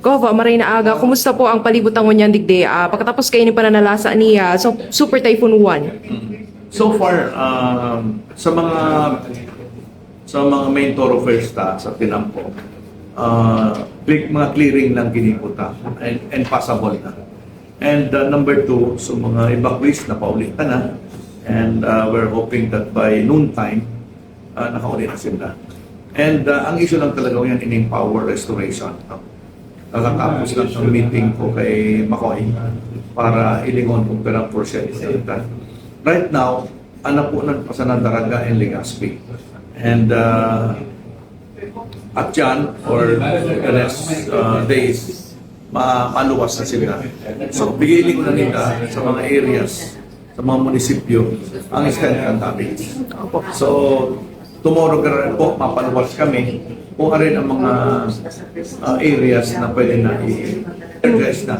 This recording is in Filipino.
Gova, Marina Aga, kumusta po ang palibot ng Onyan Digde? Ah, pagkatapos kayo ni pananalasa niya, so, Super Typhoon 1. So far, um, sa mga sa mga main thoroughfares ta sa Tinampo, uh, big mga clearing lang kiniputa and, and passable na. And uh, number two, so mga evacuees na paulitan na and uh, we're hoping that by noontime, uh, nakauli na sila. And uh, ang issue lang talaga yan in power restoration. No? Kakatapos lang ng meeting ko kay McCoy para ilingon kung perang porsyento na Right now, anak po ng Pasanandaraga and Legazpi. And uh, at yan, or the next uh, days, ma maluwas na sila. So, ko na nila sa mga areas, sa mga munisipyo, ang extent ng damage. So, tomorrow ka po, mapaluwas kami kung rin ang mga uh, areas na pwede na i-address na.